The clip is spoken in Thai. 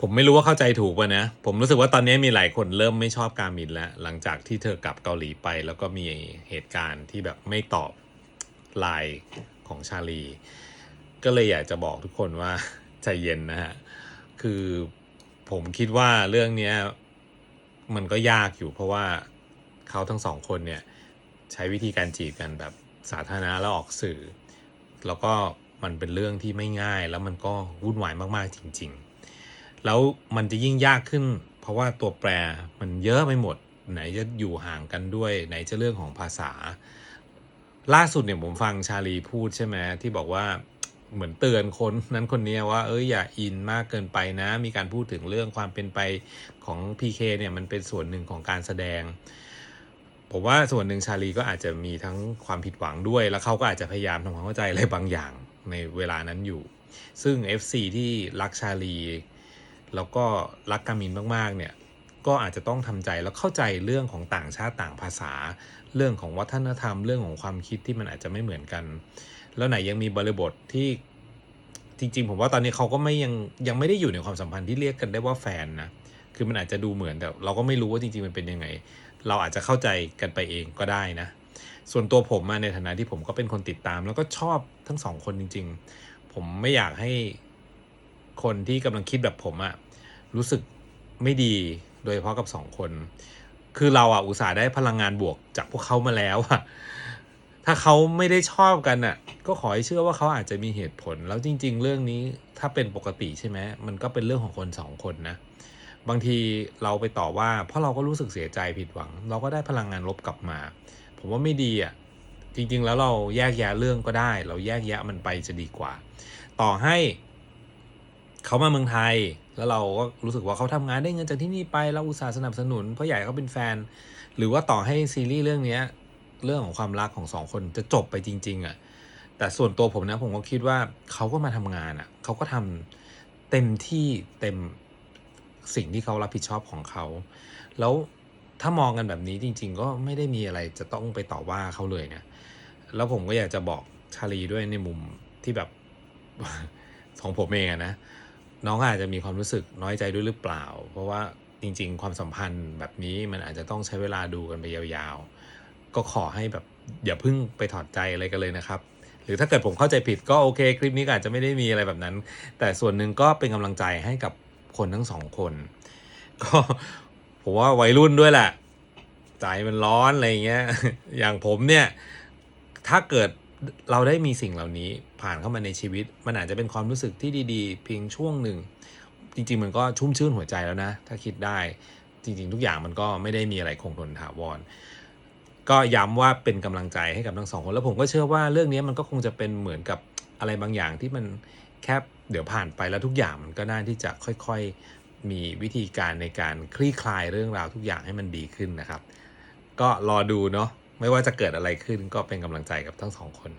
ผมไม่รู้ว่าเข้าใจถูกป่ะนะ ผมรู้สึกว่าตอนนี้มีหลายคนเริ่มไม่ชอบการมินแล้ว หลังจากที่เธอกลับเกาหลีไป แล้วก็มีเหตุการณ์ที่แบบไม่ตอบไลน์ของชาลี ก็เลยอยากจะบอกทุกคนว่าใจเย็นนะฮะ คือผมคิดว่าเรื่องนี้มันก็ยากอยู่เพราะว่าเขาทั้งสองคนเนี่ย ใช้วิธีการจีบกันแบบสาธารณะแล้วออกสื่อ แล้วก็มันเป็นเรื่องที่ไม่ง่ายแล้วมันก็วุ่นวายมากๆจริง ๆ แล้วมันจะยิ่งยากขึ้น เพราะว่าตัวแปรมันเยอะไปหมด ไหนจะอยู่ห่างกันด้วย ไหนจะเรื่องของภาษา ล่าสุดเนี่ยผมฟังชาลีพูดใช่ไหมที่บอกว่าเหมือนเตือนคนนั้นคนนี้ว่าเอ้ยอย่าอินมากเกินไปนะ มีการพูดถึงเรื่องความเป็นไปของ PK เนี่ยมันเป็นส่วนหนึ่งของการแสดง ผมว่าส่วนหนึ่งชาลีก็อาจจะมีทั้งความผิดหวังด้วย แล้วเขาก็อาจจะพยายามทำความเข้าใจอะไรบางอย่างในเวลานั้นอยู่ ซึ่ง FC ที่รักชาลี แล้วก็รักกามินมากๆเนี่ยก็อาจจะต้องทำใจแล้วเข้าใจเรื่องของต่างชาติต่างภาษา เรื่องของวัฒนธรรมเรื่องของความคิดที่มันอาจจะไม่เหมือนกัน แล้วไหนยังมีบริบทที่จริงๆผมว่าตอนนี้เขาก็ไม่ยังยังไม่ได้อยู่ในความสัมพันธ์ที่เรียกกันได้ว่าแฟนนะคือมันอาจจะดูเหมือนแต่เราก็ไม่รู้ว่าจริงๆมันเป็นยังไง เราอาจจะเข้าใจกันไปเองก็ได้นะ ส่วนตัวผมอะในฐานะที่ผมก็เป็นคนติดตาม แล้วก็ชอบทั้งสองคนจริง ๆ ผมไม่อยากให้ คนที่กำลังคิดแบบผมอะรู้สึกไม่ดีโดยเฉพาะกับสองคน คือเราอะอุตส่าห์ได้พลังงานบวกจากพวกเขามาแล้วอะถ้าเขาไม่ได้ชอบกันอะก็ขอให้เชื่อว่าเขาอาจจะมีเหตุผล แล้วจริง ๆ เรื่องนี้ถ้าเป็นปกติใช่ไหมมันก็เป็นเรื่องของคนสองคนนะบางทีเราไปต่อว่า เพราะเราก็รู้สึกเสียใจผิดหวัง เราก็ได้พลังงานลบกลับมา ผมว่าไม่ดีอะจริง ๆ แล้วเราแยกแยะเรื่องก็ได้ เราแยกแยะมันไปจะดีกว่า ต่อให้ เขามาเมืองไทย แล้วเราก็รู้สึกว่าเขาทำงานได้เงินจากที่นี่ไปเราอุตส่าห์สนับสนุนเพราะให้เขาเป็นแฟน หรือว่าต่อให้ซีรีส์เรื่องเนี้ยเรื่องของความรักของสองคนจะจบไปจริง ๆอะแต่ส่วนตัวผมนะผมก็คิดว่าเขาก็มาทำงานอะเขาก็ทำเต็มที่เต็มสิ่งที่เขารับผิดชอบของเขา แล้วถ้ามองกันแบบนี้จริง ๆ ก็ไม่ได้มีอะไรจะต้องไปต่อว่าเขาเลยนะแล้วผมก็อยากจะบอกชาลีด้วยในมุมที่แบบของผมเองอะนะ น้องอาจจะมีความรู้สึกน้อยใจด้วยหรือเปล่า เพราะว่าจริง ๆ ความสัมพันธ์แบบนี้มันอาจจะต้องใช้เวลาดูกันไปยาวๆ ก็ขอให้แบบอย่าเพิ่งไปถอดใจอะไรกันเลยนะครับ หรือถ้าเกิดผมเข้าใจผิดก็โอเคคลิปนี้อาจจะไม่ได้มีอะไรแบบนั้น แต่ส่วนหนึ่งก็เป็นกำลังใจให้กับคนทั้งสองคน ก็ผมว่าวัยรุ่นด้วยแหละใจมันร้อนอะไรเงี้ย อย่างผมเนี่ย ถ้าเกิด เราได้มีสิ่งเหล่านี้ผ่านเข้ามาในชีวิต มันอาจจะเป็นความรู้สึกที่ดีๆ เพียงช่วงหนึ่ง จริงๆ มันก็ชุ่มชื่นหัวใจแล้วนะ ถ้าคิดได้จริงๆ ทุกอย่างมันก็ไม่ได้มีอะไรคงทนถาวรก็ย้ำว่าเป็นกำลังใจให้กับทั้งสองคนแล้วผมก็เชื่อว่าเรื่องนี้มันก็คงจะเป็นเหมือนกับอะไรบางอย่างที่มันแค่เดี๋ยวผ่านไปแล้วทุกอย่างมันก็น่าที่จะค่อยๆมีวิธีการในการคลี่คลายเรื่องราวทุกอย่างให้มันดีขึ้นนะครับ ก็รอดูเนาะ ไม่ว่าจะเกิดอะไรขึ้นก็เป็นกำลังใจกับทั้งสองคน